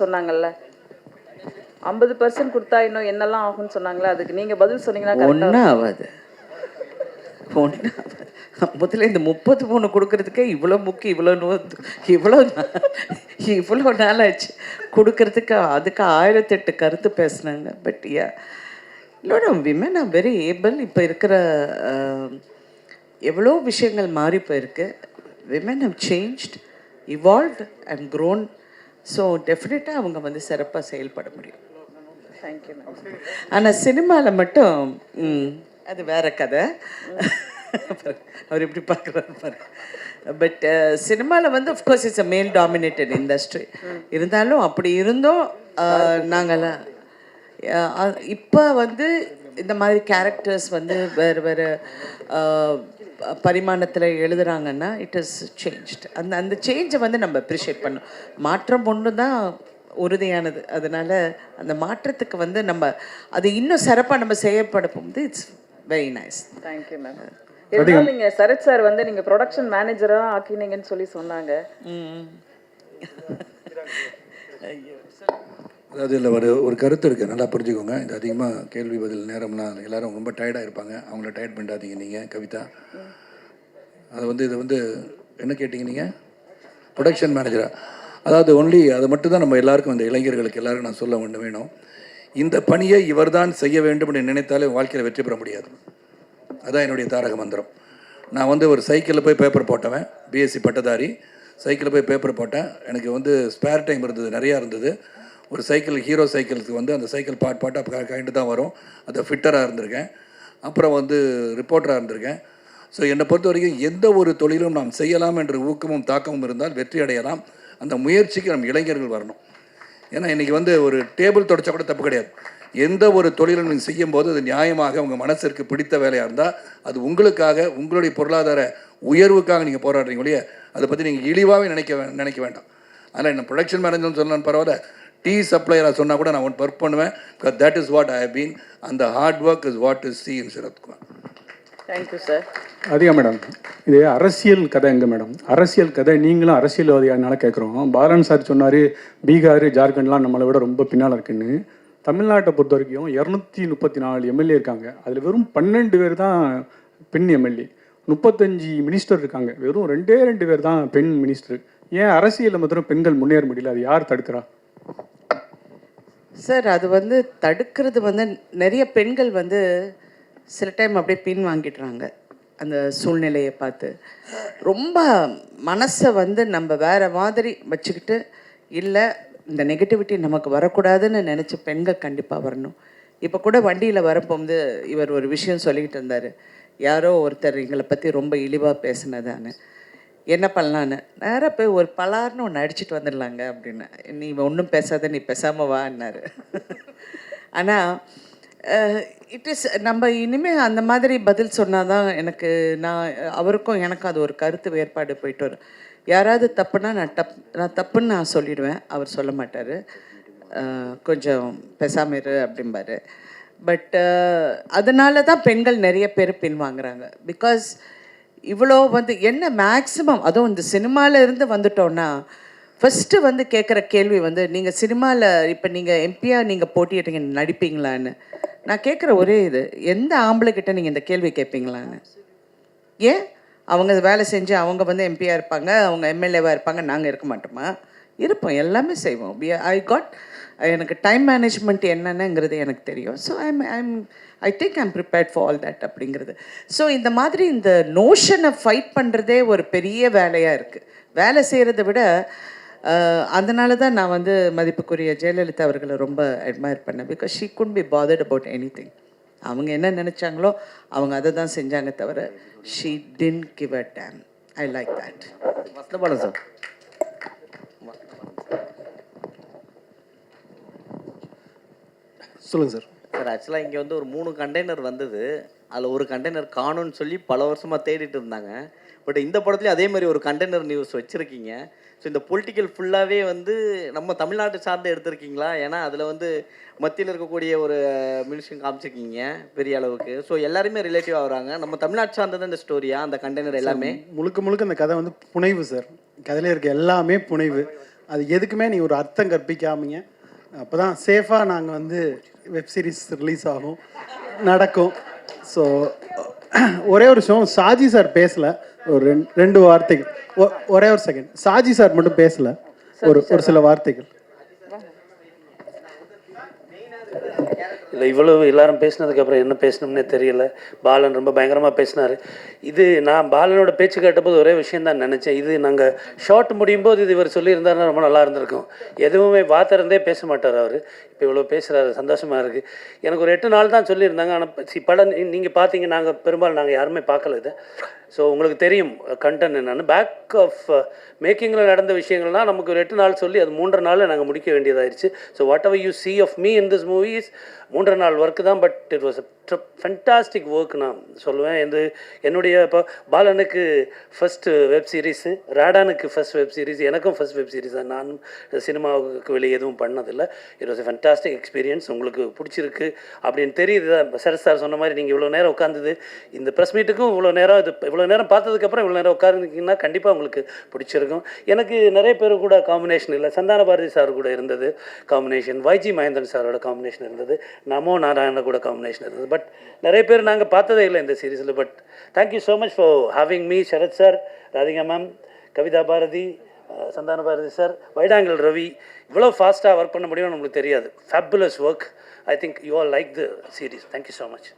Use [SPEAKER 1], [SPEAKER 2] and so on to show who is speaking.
[SPEAKER 1] சொன்னாங்கல்ல. ஐம்பது பர்சன்ட் கொடுத்தா இன்னும் என்னெல்லாம் ஆகும்னு சொன்னாங்களே அதுக்கு நீங்க பதில் சொன்னீங்கன்னா
[SPEAKER 2] ஒன்றும் ஆகாது ஒன்றும் முதல்ல இந்த முப்பது மூணு கொடுக்கறதுக்கே இவ்வளோ முக்கியம் இவ்வளோ நோ இவ்வளோ இவ்வளோ நாள் ஆச்சு கொடுக்கறதுக்கு அதுக்கு ஆயிரத்தெட்டு கருத்து பேசுனாங்க. பட் யா இல்லோட விமன் ஆர் வெரி ஏபிள் இப்போ இருக்கிற ஆஹ், எவ்வளோ விஷயங்கள் மாறி போயிருக்கு. Women have changed evolved and grown so டெஃபினட்டாக அவங்க வந்து சிறப்பாக செயல்பட முடியும்.
[SPEAKER 1] தேங்க்யூ மேம்
[SPEAKER 2] ஆனால் சினிமாவில் மட்டும் அது வேற கதை. அவர் எப்படி பார்க்குறாரு பாரு. பட் சினிமாவில் வந்து அஃப்கோர்ஸ் இட்ஸ் அ மேல் டாமினேட்டட் இண்டஸ்ட்ரி இருந்தாலும் அப்படி இருந்தும் அஹ், நாங்கெல்லாம் இப்போ வந்து இந்த மாதிரி கேரக்டர்ஸ் வந்து வேறு வேறு பரிமாணத்தில் எழுதுறாங்கன்னா இட் இஸ் சேஞ்ச்ட் அந்த அந்த சேஞ்சை வந்து நம்ம அப்ரிஷியேட் பண்ணோம் மாற்றம் ஒன்று தான் உறுதியானது. அதனால அந்த மாற்றத்துக்கு வந்து நம்ம அது இன்னும் சிறப்பாக நம்ம செய்யப்பட போகும்போது it's very nice
[SPEAKER 1] thank you ma'am இருந்தாலும் நீங்க சரத் சார் வந்து நீங்க ப்ரொடக்ஷன் மேனேஜரா ஆக்கினீங்கன்னு சொல்லி சொன்னாங்க.
[SPEAKER 3] அதாவது இதில் ஒரு ஒரு கருத்து இருக்குது நல்லா புரிஞ்சுக்கோங்க. இது அதிகமாக கேள்வி பதில் நேரம்லாம் எல்லோரும் ரொம்ப டயர்டாக இருப்பாங்க. அவங்கள டயர்ட் பண்ணாதீங்க நீங்கள் கவிதா. அது வந்து இது வந்து என்ன கேட்டிங்க நீங்கள் ப்ரொடக்ஷன் மேனேஜரா அதாவது ஒன்லி அதை மட்டும் தான் நம்ம எல்லாருக்கும் இந்த இளைஞர்களுக்கு எல்லாருக்கும் நான் சொல்ல வேண்டும் வேணும். இந்த பணியை இவர்தான் செய்ய வேண்டும் என்று நினைத்தாலே வாழ்க்கையில் வெற்றி பெற முடியாது. அதான் என்னுடைய தாரக மந்திரம். நான் வந்து ஒரு சைக்கிளில் போய் பேப்பர் போட்டவன் பிஎஸ்சி பட்டதாரி. சைக்கிளில் போய் பேப்பர் போட்டேன். எனக்கு வந்து ஸ்பேர் டைம் இருந்தது நிறையா இருந்தது. ஒரு சைக்கிள் ஹீரோ சைக்கிளுக்கு வந்து அந்த சைக்கிள் பாட் பாட்டாக கைண்டு தான் வரும். அதை ஃபிட்டராக இருந்திருக்கேன். அப்புறம் வந்து ரிப்போர்ட்டராக இருந்திருக்கேன். ஸோ என்னை பொறுத்த வரைக்கும் எந்த ஒரு தொழிலும் நாம் செய்யலாம் என்ற ஊக்கமும் தாக்கமும் இருந்தால் வெற்றி அடையலாம். அந்த முயற்சிக்கு நம் இளைஞர்கள் வரணும். ஏன்னா இன்றைக்கி வந்து ஒரு டேபிள் தொடச்சா கூட தப்பு கிடையாது. எந்த ஒரு தொழிலும் நீங்கள் செய்யும்போது அது நியாயமாக உங்கள் மனசிற்கு பிடித்த வேலையாக இருந்தால் அது உங்களுக்காக உங்களுடைய பொருளாதார உயர்வுக்காக நீங்கள் போராடுறீங்க ஒழிய அதை பற்றி நீங்கள் இழிவாகவே நினைக்க வே- நினைக்க வேண்டாம். அதனால் என்ன ப்ரொடக்ஷன் மேனேஜர்னு சொல்லலாம் பரவாயில்ல டீ சப்ளையராக சொன்னால் கூட நான் ஒன் ஒர்க் பண்ணுவேன் that is what I have been அந்த hard work is what is see in Sarathkumar
[SPEAKER 1] thank you sir
[SPEAKER 4] அதிகா madam இது அரசியல் கதை எங்க மேடம் அரசியல் கதை நீங்களும் அரசியல்வாதியானால கேட்குறோம் பாலன் சார் சொன்னார் பீகார் ஜார்க்கண்ட்லாம் நம்மளை விட ரொம்ப பின்னால் இருக்குன்னு. தமிழ்நாட்டை பொறுத்த வரைக்கும் இரநூத்தி முப்பத்தி நாலு எம்எல்ஏ இருக்காங்க. அதில் வெறும் பன்னெண்டு பேர் தான் பெண் எம்எல்ஏ. முப்பத்தஞ்சு மினிஸ்டர் இருக்காங்க. வெறும் ரெண்டே ரெண்டு பேர் தான் பெண் மினிஸ்டர் ஏன் அரசியலில் மாத்திரம் பெண்கள் முன்னேற முடியல? அது யார் தடுக்கிறா?
[SPEAKER 2] சார் அது வந்து தடுக்கிறது வந்து நிறைய பெண்கள் வந்து சில டைம் அப்படியே பின் வாங்கிடுறாங்க. அந்த சூழ்நிலையை பார்த்து. ரொம்ப மனசை வந்து நம்ம வேறு மாதிரி வச்சுக்கிட்டு இல்லை இந்த நெகட்டிவிட்டி நமக்கு வரக்கூடாதுன்னு நினச்ச பெண்கள் கண்டிப்பாக வரணும். இப்போ கூட வண்டியில் வரப்போது இவர் ஒரு விஷயம் சொல்லிக்கிட்டு இருந்தார். யாரோ ஒருத்தர் எங்களை பற்றி ரொம்ப இழிவாக பேசினதான்னு. என்ன பண்ணலான்னு? நேராக போய் ஒரு பலார்னு ஒன்று அடிச்சிட்டு வந்துடலாங்க அப்படின்னு. நீ ஒன்றும் பேசாத நீ பேசாமல் வான்னாரு ஆனால் இட் இஸ் நம்ம இனிமேல் அந்த மாதிரி பதில் சொன்னால் தான் எனக்கு நான் அவருக்கும் எனக்கும் அது ஒரு கருத்து வேறுபாடு போயிட்டு வரும். யாராவது தப்புனா நான் தப் நான் தப்புன்னு நான் சொல்லிடுவேன். அவர் சொல்ல மாட்டார். கொஞ்சம் பேசாம இரு அப்படிம்பாரு. பட் அதனால தான் பெண்கள் நிறைய பேர் பின்வாங்குறாங்க. பிகாஸ் இவ்வளோ வந்து என்ன மேக்ஸிமம் அதுவும் இந்த சினிமாவிலேருந்து இருந்து வந்துட்டோன்னா ஃபஸ்ட்டு வந்து கேட்குற கேள்வி வந்து நீங்கள் சினிமாவில் இப்போ நீங்கள் எம்பியாக நீங்கள் போட்டியிட்டீங்க நடிப்பீங்களான்னு? நான் கேட்குற ஒரே இது எந்த ஆம்பளைக்கிட்ட நீங்கள் இந்த கேள்வி கேட்பீங்களான்னு ஏன்? அவங்க வேலை செஞ்சு அவங்க வந்து எம்பியாக இருப்பாங்க அவங்க எம்எல்ஏவாக இருப்பாங்க நாங்கள் இருக்க மாட்டோமா? இருப்போம் எல்லாமே செய்வோம். ஐ காட் எனக்கு டைம் மேனேஜ்மெண்ட் என்னென்னங்கிறது எனக்கு தெரியும். So I'm I'm I think I'm prepared for all that அப்படிங்கிறது. ஸோ இந்த மாதிரி இந்த நோஷனை ஃபைட் பண்ணுறதே ஒரு பெரிய வேலையாக இருக்குது வேலை செய்கிறத விட அதனால தான் நான் வந்து மதிப்புக்குரிய ஜெயலலிதா அவர்களை ரொம்ப அட்மயர் பண்ணேன். Because she could be bothered about any அவங்க என்ன நினச்சாங்களோ அவங்க அதை தான் செஞ்சாங்க தவிர she didn't give a damn I like that
[SPEAKER 5] Vasanthabalan sir
[SPEAKER 6] சொல்லுங்கள் சார்.
[SPEAKER 5] சார் ஆக்சுவலாக இங்கே வந்து ஒரு மூணு கண்டெய்னர் வந்தது. அதில் ஒரு கண்டெய்னர் காணும்னு சொல்லி பல வருஷமாக தேடிட்டு இருந்தாங்க. பட் இந்த படத்துலேயும் அதே மாதிரி ஒரு கண்டெய்னர் நியூஸ் வச்சுருக்கீங்க. ஸோ இந்த பொலிட்டிக்கல் ஃபுல்லாகவே வந்து நம்ம தமிழ்நாட்டு சார்ந்து எடுத்திருக்கீங்களா? ஏன்னா அதில் வந்து மத்தியில் இருக்கக்கூடிய ஒரு மினிஸ்டர் காமிச்சிருக்கீங்க பெரிய அளவுக்கு. ஸோ எல்லாருமே ரிலேட்டிவ் ஆகுறாங்க நம்ம தமிழ்நாட்டு சார்ந்தது இந்த ஸ்டோரியா அந்த கண்டெய்னர் எல்லாமே?
[SPEAKER 6] முழுக்க முழுக்க அந்த கதை வந்து புனைவு சார். கதையில இருக்க எல்லாமே புனைவு. அது எதுக்குமே நீ ஒரு அர்த்தம் கற்பிக்காமீங்க. அப்போ தான் சேஃபாக நாங்கள் வந்து வெப் சீரிஸ் ரிலீஸ் ஆகும். நடக்கும். ஸோ ஒரே ஒரு விஷயம் சாஜி சார் பேசல. ஒரு ரெண்டு ரெண்டு வார்த்தைகள். ஒ- ஒரே ஒரு செகண்ட் சாஜி சார் மட்டும் பேசல. ஒரு ஒரு சில வார்த்தைகள்.
[SPEAKER 7] இல்லை இவ்வளவு எல்லாரும் பேசினதுக்கு அப்புறம் என்ன பேசணும்னே தெரியல. பாலன் ரொம்ப பயங்கரமாக பேசினார். இது நான் பாலனோட பேச்சு கேட்டபோது ஒரே விஷயம் தான் நினச்சேன். இது நாங்கள் ஷார்ட் முடியும் போது இது இவர் சொல்லியிருந்தாருன்னா ரொம்ப நல்லா இருந்திருக்கும். எதுவுமே வாத்திறந்தே பேச மாட்டார் அவர். இப்போ இவ்வளோ பேசுகிறாரு சந்தோஷமாக இருக்குது எனக்கு ஒரு எட்டு நாள் தான் சொல்லியிருந்தாங்க. ஆனால் சி படம் நீங்கள் பார்த்தீங்க நாங்கள் பெரும்பாலும் நாங்கள் யாருமே பார்க்கல இதை. ஸோ உங்களுக்கு தெரியும் கண்டென்ட் என்னன்னு. பேக் ஆஃப் மேக்கிங்கில் நடந்த விஷயங்கள்லாம் நமக்கு ஒரு எட்டு நாள் சொல்லி அது மூன்றரை நாளில் நாங்கள் முடிக்க வேண்டியதாயிருச்சு. So whatever you see of me in this movies மூன்றரை நாள் ஒர்க்கு தான் but it was fantastic work நான் சொல்லுவேன். இது என்னுடைய இப்போ பாலனுக்கு ஃபஸ்ட்டு வெப் சீரிஸு ராடானுக்கு ஃபர்ஸ்ட் வெப் சீரிஸ் எனக்கும் ஃபர்ஸ்ட் வெப் சீரிஸ் தான். நானும் சினிமாவுக்கு வெளியே எதுவும் பண்ணதில்லை. It was a fantastic experience உங்களுக்கு பிடிச்சிருக்கு அப்படின்னு தெரியுது. தான் சரத் சார் சொன்ன மாதிரி நீங்கள் இவ்வளோ நேரம் உட்காந்துது இந்த ப்ரெஸ் மீட்டுக்கும் இவ்வளோ நேரம் இது இவ்வளோ நேரம் பார்த்ததுக்கப்புறம் இவ்வளோ நேரம் உட்காந்துருக்கீங்கன்னா கண்டிப்பாக உங்களுக்கு பிடிச்சிருக்கும். எனக்கு நிறைய பேர் கூட காம்பினேஷன் இல்லை. சந்தான பாரதி சார் கூட இருந்தது காம்பினேஷன் வைஜி மகேந்திரன் சாரோட காம்பினேஷன் இருந்தது. நமோ நாராயண கூட காம்பினேஷன் இருந்தது. பட் நிறைய பேர் நாங்கள் பார்த்ததே இல்லை இந்த சீரீஸில் but thank you so much for having me Sarath sir Radhika ma'am Kavitha Bharathi Santhana Bharathi sir. வைடாங்கல் Ravi இவ்வளோ ஃபாஸ்ட்டாக ஒர்க் பண்ண முடியும்னு நம்மளுக்கு தெரியாது. Fabulous work I think you are like the series thank you so much